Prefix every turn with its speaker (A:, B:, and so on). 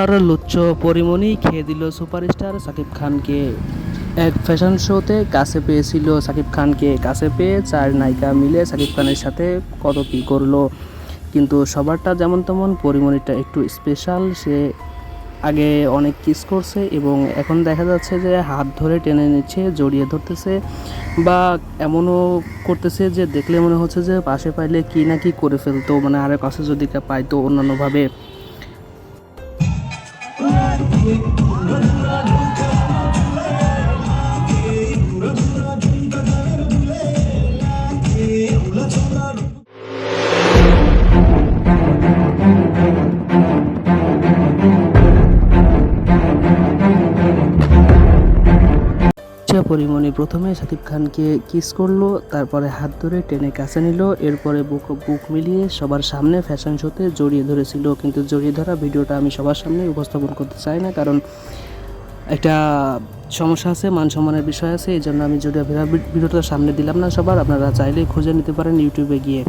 A: আর লুচ্চ পরিমণি খেয়ে দিল সুপারস্টার সাকিব খানকে। এক ফ্যাশন শোতে কাছে পেয়েছিল সাকিব খানকে। কাছে পেয়ে চার নায়িকা মিলে সাকিব খানের সাথে কত কী করল। কিন্তু সবারটা যেমন তেমন পরিমণিটা একটু স্পেশাল সে আগে অনেক কিস করছে এবং এখন দেখা যাচ্ছে যে হাত ধরে টেনে নিচ্ছে, জড়িয়ে ধরতেছে বা এমনও করতেছে যে দেখলে মনে হচ্ছে যে পাশে পাইলে কি না কি করে ফেলতো মানে আরে পাশে যদি পাইতো অন্যান্যভাবে। You. ইচ্ছা পরিমণি প্রথমে শাকিব খানকে কিস করল, তারপরে হাত ধরে টেনে কাছে নিল, এরপরে বুক বুক মিলিয়ে সবার সামনে ফ্যাশন শোতে জড়িয়ে ধরেছিল। কিন্তু জড়িয়ে ধরা ভিডিওটা আমি সবার সামনে উপস্থাপন করতে চাই না, কারণ একটা সমস্যা আছে, মান সম্মানের বিষয় আছে, এই জন্য আমি জড়িয়ে ভিডিওটা সামনে দিলাম না সবার, আপনারা চাইলেই খুঁজে নিতে পারেন ইউটিউবে গিয়ে।